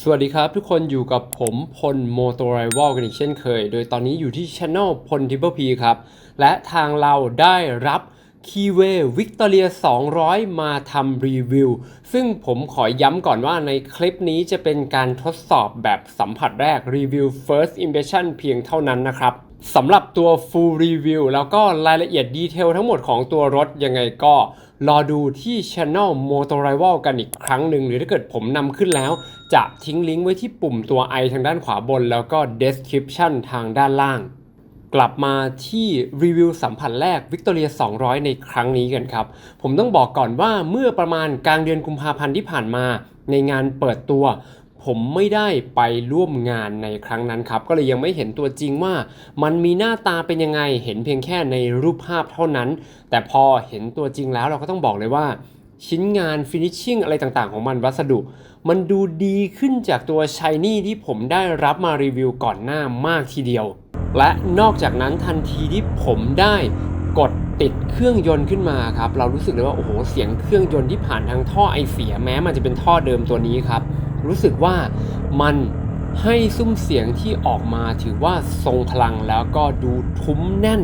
สวัสดีครับทุกคนอยู่กับผมพลโมโตไรวอลกันอีกเช่นเคย โดยตอนนี้อยู่ที่ช anel พลทิปเปอร์พีครับ และทางเราได้รับ คีเววิกตอเรีย200 มาทำรีวิว ซึ่งผมขอย้ำก่อนว่าในคลิปนี้จะเป็นการทดสอบแบบสัมผัสแรกรีวิว first impression เพียงเท่านั้นนะครับสำหรับตัว full review แล้วก็รายละเอียดดีเทลทั้งหมดของตัวรถยังไงก็รอดูที่ Channel Motor Rival กันอีกครั้งหนึ่ง หรือถ้าเกิดผมนำขึ้นแล้ว จะทิ้งลิงก์ไว้ที่ปุ่มตัว i ทางด้านขวาบน แล้วก็ description ทางด้านล่าง กลับมาที่รีวิวสัมผัสแรก Victoria 200 ในครั้งนี้กันครับ ผมต้องบอกก่อนว่าเมื่อประมาณกลางเดือนกุมภาพันธ์ที่ผ่านมา ในงานเปิดตัว ผมไม่ได้ไปร่วมงานในครั้งนั้นครับ ก็เลยยังไม่เห็นตัวจริงว่ามันมีหน้าตาเป็นยังไง เห็นเพียงแค่ในรูปภาพเท่านั้น แต่พอเห็นตัวจริงแล้วเราก็ต้องบอกเลยว่า ชิ้นงานฟินิชชิ่งอะไรต่างๆ ของมันวัสดุ มันดูดีขึ้นจากตัวชายนี่ที่ผมได้รับมารีวิวก่อนหน้ามากทีเดียว และนอกจากนั้นทันทีที่ผมได้กดติดเครื่องยนต์ขึ้นมาครับ เรารู้สึกเลยว่าโอ้โหเสียงเครื่องยนต์ที่ผ่านทางท่อไอเสียแม้มันจะเป็นท่อเดิมตัวนี้ครับ รู้สึกว่ามันให้ซุ้มเสียงที่ออกมาถือว่าทรงพลังแล้วก็ดูทุ้มแน่น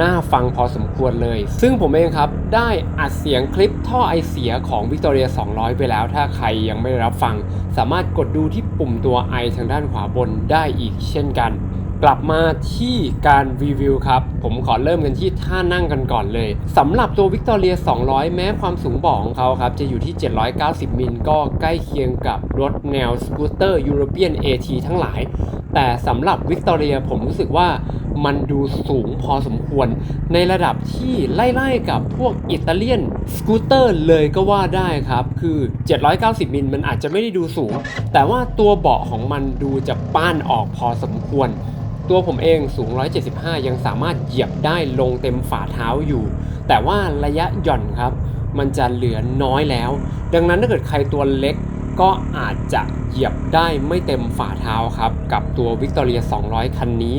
น่าฟังพอสมควรเลย ซึ่งผมเองครับ ได้อัดเสียงคลิปท่อไอเสียของ Victoria 200 ไปแล้ว ถ้าใครยังไม่ได้รับฟัง สามารถกดดูที่ปุ่มตัว i ทางด้านขวาบนได้อีกเช่นกัน กลับมาที่การรีวิวครับ ผมขอเริ่มกันที่ท่านั่งกันก่อนเลยสำหรับตัว Victoria 200 แม้ความสูงเบาของเขาครับ จะอยู่ที่ 790 มิลก็ใกล้เคียงกับรถแนวสกูตเตอร์ European AT ทั้งหลาย แต่สำหรับ Victoria ผมรู้สึกว่ามันดูสูงพอสมควร ในระดับที่ไล่ๆกับพวกอิตาเลียนสกูตเตอร์เลยก็ว่าได้ครับ คือ 790 มิลมันอาจจะไม่ได้ดูสูง แต่ว่าตัวเบาะของมันดูจะป้านออกพอสมควร ตัวผมเองสูง 175 ยังสามารถเหยียบได้ลงเต็มฝ่าเท้าอยู่ แต่ว่าระยะหย่อนครับ มันจะเหลือน้อยแล้ว ดังนั้นถ้าเกิดใครตัวเล็กก็อาจจะเหยียบได้ไม่เต็มฝ่าเท้าครับ กับตัว Victoria 200 คันนี้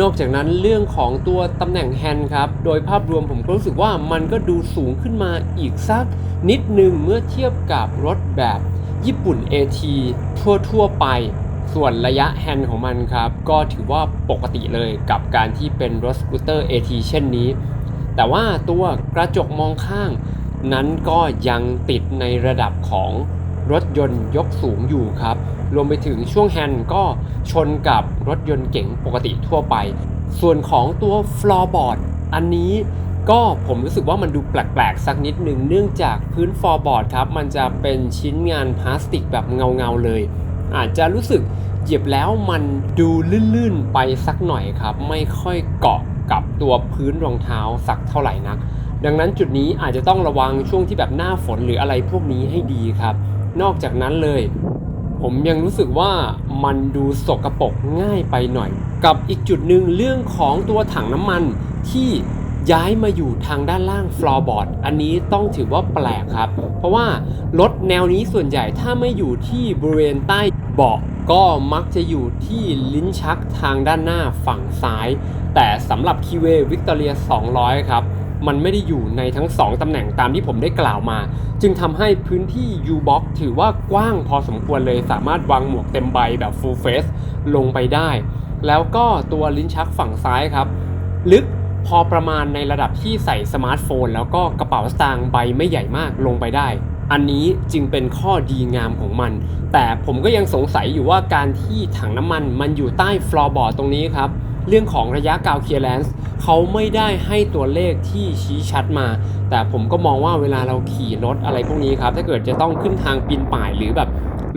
นอกจากนั้นเรื่องของตัวตำแหน่งแฮนด์ครับ โดยภาพรวมผมก็รู้สึกว่ามันก็ดูสูงขึ้นมาอีกสักนิดหนึ่งเมื่อเทียบกับรถแบบญี่ปุ่น AT ทั่วๆไป ส่วนระยะแฮนด์ของมันครับ ก็ถือว่าปกติเลยกับการที่เป็นรถสกูตเตอร์ AT เช่นนี้ แต่ว่าตัวกระจกมองข้าง นั้นก็ยังติดในระดับของรถยนต์ยกสูงอยู่ครับ รวมไปถึงช่วงแฮนด์ก็ชนกับรถยนต์เก๋งปกติทั่วไป ส่วนของตัวฟลอร์บอร์ดอันนี้ก็ผมรู้สึกว่ามันดูแปลกๆ สักนิดหนึ่งเนื่องจากพื้นฟลอร์บอร์ดครับ มันจะเป็นชิ้นงานพลาสติกแบบเงาๆเลย อาจจะรู้สึกเหยียบแล้วมันดูลื่นๆไปสักหน่อยครับ ไม่ค่อยเกาะกับตัวพื้นรองเท้าสักเท่าไหร่นัก ดังนั้นจุดนี้อาจจะต้องระวังช่วงที่แบบหน้าฝนหรืออะไรพวกนี้ให้ดีครับ นอกจากนั้นเลย ผมยังรู้สึกว่ามันดูสกรปรกง่ายไปหน่อย กับอีกจุดหนึ่งเรื่องของตัวถังน้ำมันที่ ย้ายมาอยู่ทางด้านล่างฟลอร์บอร์ดอันนี้ต้องถือว่าแปลกครับ เพราะว่ารถแนวนี้ส่วนใหญ่ถ้าไม่อยู่ที่บริเวณใต้เบาะก็มักจะอยู่ที่ลิ้นชักทางด้านหน้าฝั่งซ้าย แต่สำหรับคีเววิกตอเรีย 200 ครับ มันไม่ได้อยู่ในทั้ง 2ตำแหน่งตามที่ผมได้กล่าวมา จึงทำให้พื้นที่ U-Box ถือว่ากว้างพอสมควรเลยสามารถวางหมวกเต็มใบแบบ Full Face ลงไปได้ แล้วก็ตัวลิ้นชักฝั่งซ้ายครับ ลึก พอประมาณในระดับที่ใส่สมาร์ทโฟน แล้วก็กระเป๋าสตางค์ใบไม่ใหญ่มากลงไปได้ อันนี้จึงเป็นข้อดีงามของมัน แต่ผมก็ยังสงสัยอยู่ว่าการที่ถังน้ำมันมันอยู่ใต้ฟลอร์บอร์ดตรงนี้ครับ เรื่องของระยะกาวเคลียร์แลนซ์เขาไม่ได้ให้ตัวเลขที่ชี้ชัดมา แต่ผมก็มองว่าเวลาเราขี่รถอะไรพวกนี้ครับ ถ้าเกิดจะต้องขึ้นทางปีนป่ายหรือแบบ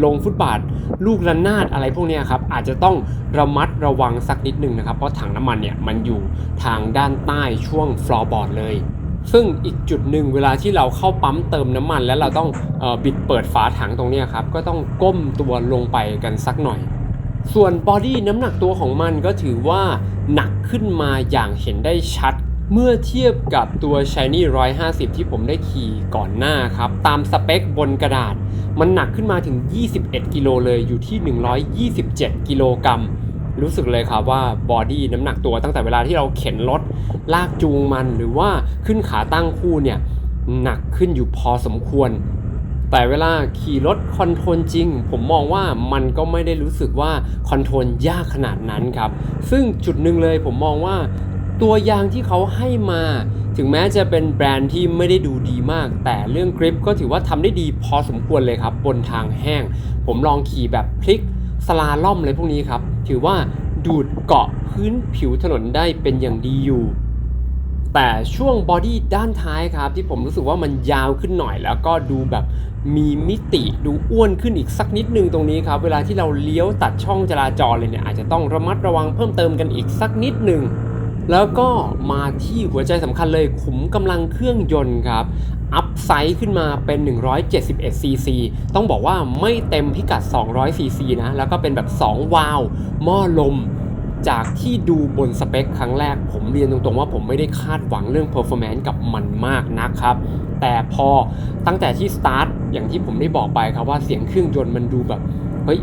ลงฟุตบาท ลูกระนาดอะไรพวกนี้ครับ อาจจะต้องระมัดระวังสักนิดหนึ่งนะครับ เพราะถังน้ำมันเนี่ยมันอยู่ทางด้านใต้ช่วงฟลอร์บอร์ดเลยซึ่งอีกจุดหนึ่งเวลาที่เราเข้าปั๊มเติมน้ำมัน แล้วเราต้องออบิดเปิดฝาถังตรงนี้ครับ ก็ต้องก้มตัวลงไปกันสักหน่อย ส่วนบอดี้น้ำหนักตัวของมันก็ถือว่าหนักขึ้นมาอย่างเห็นได้ชัด เมื่อเทียบกับตัว Shiny 150 ที่ผมได้ขี่ก่อนหน้าครับ ตามสเปคบนกระดาษ มันหนักขึ้นมาถึง 21 กิโลเลยอยู่ที่ 127 กิโลกรัมรู้สึกเลยครับว่าบอดี้น้ำหนักตัวตั้งแต่เวลาที่เราเข็นรถลากจูงมันหรือว่าขึ้นขาตั้งคู่เนี่ยหนักขึ้นอยู่พอสมควร แต่เวลาขี่รถคอนโทรลจริง ผมมองว่ามันก็ไม่ได้รู้สึกว่าคอนโทรลยากขนาดนั้นครับ ซึ่งจุดหนึ่งเลยผมมองว่าตัวยางที่เขาให้มา ถึงแม้จะเป็นแบรนด์ที่ไม่ได้ดูดีมาก แต่เรื่องกริปก็ถือว่าทำได้ดีพอสมควรเลยครับ บนทางแห้ง ผมลองขี่แบบพลิกสลาล่อมอะไรพวกนี้ครับ ถือว่าดูดเกาะพื้นผิวถนนได้เป็นอย่างดีอยู่ แต่ช่วงบอดี้ด้านท้ายครับที่ผมรู้สึกว่ามันยาวขึ้นหน่อยแล้วก็ดูแบบมีมิติดูอ้วนขึ้นอีกสักนิดนึงตรงนี้ครับ เวลาที่เราเลี้ยวตัดช่องจราจรเลยเนี่ยอาจจะต้องระมัดระวังเพิ่มเติมกันอีกสักนิดนึงแล้วก็มาที่หัวใจสำคัญเลยขุมกำลังเครื่องยนต์ครับ อัพไซด์ขึ้นมาเป็น 171ซีซีต้องบอกว่าไม่เต็มพิกัด 200ซีซีนะ แล้วก็เป็นแบบ 2 วาล์วหม้อลม จากที่ดูบนสเปคครั้งแรก ผมเรียนตรงๆว่าผมไม่ได้คาดหวังเรื่อง performance กับมันมากนะครับ แต่พอตั้งแต่ที่สตาร์ทอย่างที่ผมได้บอกไปครับว่าเสียงเครื่องยนต์มันดูแบบเฮ้ย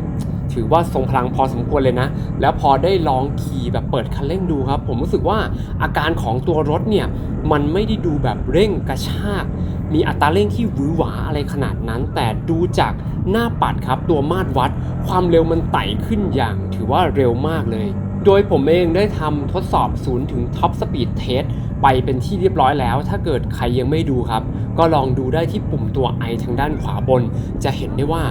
ถือว่าทรงพลังพอสมควรเลยนะ แล้วพอได้ลองขี่แบบเปิดคันเร่งดูครับ ผมรู้สึกว่าอาการของตัวรถเนี่ย มันไม่ได้ดูแบบเร่งกระชาก มีอัตราเร่งที่หวือหวาอะไรขนาดนั้น แต่ดูจากหน้าปัดครับ ตัวมาตรวัด ความเร็วมันไต่ขึ้นอย่าง ถือว่าเร็วมากเลย โดยผมเองได้ทำทดสอบศูนย์ถึงท็อปสปีดเทสไปเป็นที่เรียบร้อยแล้ว ถ้าเกิดใครยังไม่ดูครับ ก็ลองดูได้ที่ปุ่มตัว I ทางด้านขวาบน จะเห็นได้ว่า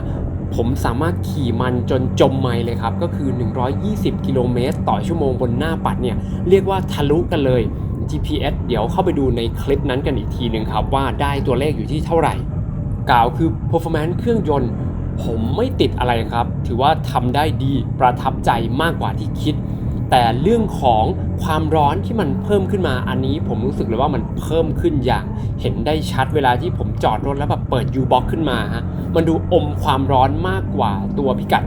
ผมสามารถขี่มันจนจมไมเลยครับ ก็คือ 120 กิโลเมตรต่อชั่วโมงบนหน้าปัดเนี่ย เรียกว่าทะลุกันเลย GPS เดี๋ยวเข้าไปดูในคลิปนั้นกันอีกทีหนึ่งครับ ว่าได้ตัวเลขอยู่ที่เท่าไหร่ กล่าวคือ performance เครื่องยนต์ ผมไม่ติดอะไรครับ ถือว่าทำได้ดีประทับใจมากกว่าที่คิด แต่เรื่องของความร้อนที่มันเพิ่มขึ้นมาอันนี้ ผมรู้สึกเลยว่ามันเพิ่มขึ้นอย่างเห็นได้ชัดเวลาที่ผมจอดรถแล้วแบบเปิด U-Box ขึ้นมาฮะมันดูอมความร้อนมากกว่าตัวพิกัด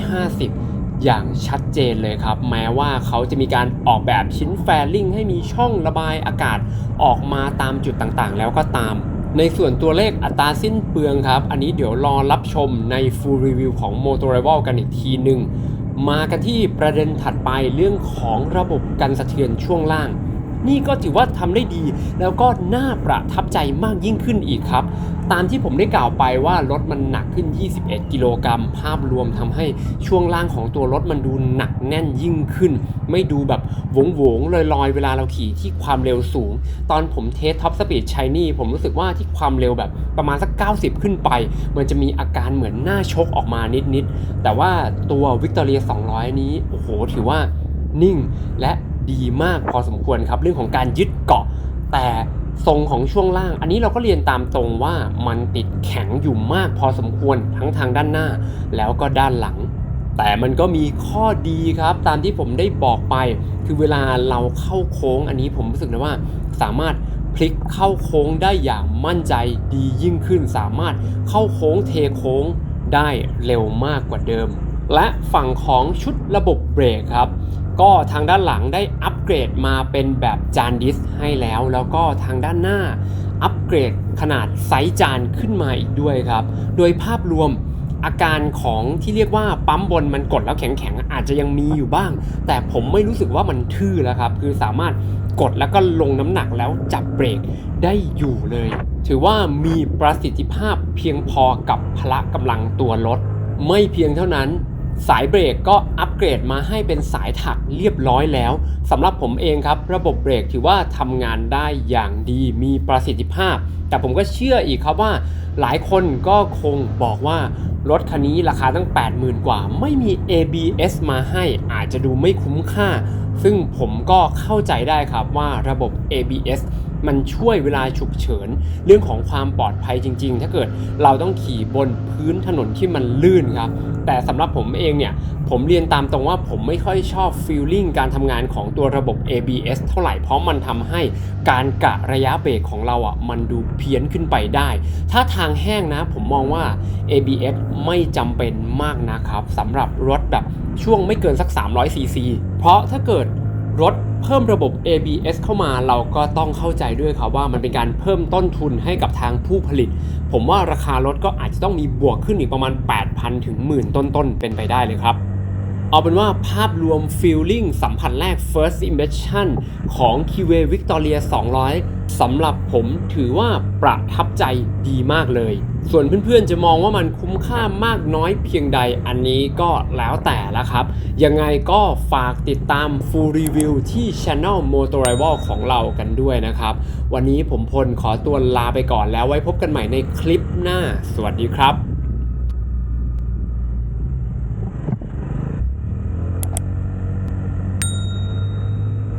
150 อย่างชัดเจนเลยครับ แม้ว่าเขาจะมีการออกแบบชิ้นแฟลิงให้มีช่องระบายอากาศออกมาตามจุดต่างๆ แล้วก็ตามในส่วนตัวเลขอัตราสิ้นเปลืองครับ อันนี้เดี๋ยวรอรับชมใน full review ของ m o t o r i v a l กันอีกทีหนึ่ง มากันที่ประเด็นถัดไปเรื่องของระบบกันสะเทือนช่วงล่าง นี่ก็ถือว่าทำได้ดี แล้วก็น่าประทับใจมากยิ่งขึ้นอีกครับ ตามที่ผมได้กล่าวไปว่ารถมันหนักขึ้น 21 กิโลกรัมภาพรวมทำให้ช่วงล่างของตัวรถมันดูหนักแน่นยิ่งขึ้น ไม่ดูแบบวงหวงๆลอยๆ เวลาเราขี่ที่ความเร็วสูง ตอนผมเทสท็อปสปีดชายนี่ผมรู้สึกว่าที่ความเร็วแบบประมาณสัก 90 ขึ้นไป มันจะมีอาการเหมือนหน้าชกออกมานิดๆแต่ว่าตัววิกตอเรีย200 นี้โอ้โหถือว่านิ่งและ ดีมากพอสมควรครับ เรื่องของการยึดเกาะ แต่ทรงของช่วงล่าง อันนี้เราก็เรียนตามตรงว่ามันติดแข็งอยู่มากพอสมควรทั้งทางด้านหน้า แล้วก็ด้านหลัง แต่มันก็มีข้อดีครับ ตามที่ผมได้บอกไป คือเวลาเราเข้าโค้งอันนี้ผมรู้สึกเลยว่าสามารถพลิกเข้าโค้งได้อย่างมั่นใจดียิ่งขึ้น สามารถเข้าโค้งเทโค้งได้เร็วมากกว่าเดิม และฝั่งของชุดระบบเบรกครับ ก็ทางด้านหลังได้อัปเกรดมาเป็นแบบจานดิสให้แล้ว แล้วก็ทางด้านหน้าอัปเกรดขนาดไซส์จานขึ้นมาอีกด้วยครับ โดยภาพรวมอาการของที่เรียกว่าปั๊มบนมันกดแล้วแข็งๆ อาจจะยังมีอยู่บ้าง แต่ผมไม่รู้สึกว่ามันทื่อแล้วครับ คือสามารถกดแล้วก็ลงน้ำหนักแล้วจับเบรกได้อยู่เลย ถือว่ามีประสิทธิภาพเพียงพอกับพละกำลังตัวรถ ไม่เพียงเท่านั้น สายเบรกก็อัปเกรดมาให้เป็นสายถักเรียบร้อยแล้วสำหรับผมเองครับ ระบบเบรกถือว่าทำงานได้อย่างดีมีประสิทธิภาพ แต่ผมก็เชื่ออีกครับว่า หลายคนก็คงบอกว่ารถคันนี้ราคาตั้ง 80,000 กว่า ไม่มี ABS มาให้อาจจะดูไม่คุ้มค่า ซึ่งผมก็เข้าใจได้ครับว่าระบบ ABS มันช่วยเวลาฉุกเฉิน เรื่องของความปลอดภัยจริง ๆ ถ้าเกิดเราต้องขี่บนพื้นถนนที่มันลื่นครับ แต่สำหรับผมเองเนี่ย ผมเรียนตามตรงว่าผมไม่ค่อยชอบฟีลลิ่งการทำงานของตัวระบบ ABS เท่าไหร่ เพราะมันทำให้การกะระยะเบรกของเราอะมันดูเพี้ยนขึ้นไปได้ ถ้าทางแห้งนะผมมองว่า ABS ไม่จำเป็นมากนะครับสำหรับรถแบบช่วงไม่เกินสัก 300 cc เพราะถ้าเกิด รถเพิ่มระบบ ABS เข้ามาเราก็ต้องเข้าใจด้วยครับว่ามันเป็นการเพิ่มต้นทุนให้กับทางผู้ผลิต ผมว่าราคารถก็อาจจะต้องมีบวกขึ้นอีกประมาณ 8,000 ถึงหมื่นต้นๆเป็นไปได้เลยครับ เอาเป็นว่าภาพรวม feeling สัมผัสแรก first impression ของ k i w a Victoria 200 สำหรับผมถือว่าประทับใจดีมากเลย ส่วนเพื่อนๆจะมองว่ามันคุ้มค่ามากน้อยเพียงใดอันนี้ก็แล้วแต่ละครับ ยังไงก็ฝากติดตาม full review ที่ Channel Motorival ของเรากันด้วยนะครับ วันนี้ผมพลขอตัวลาไปก่อนแล้วไว้พบกันใหม่ในคลิปหน้า สวัสดีครับ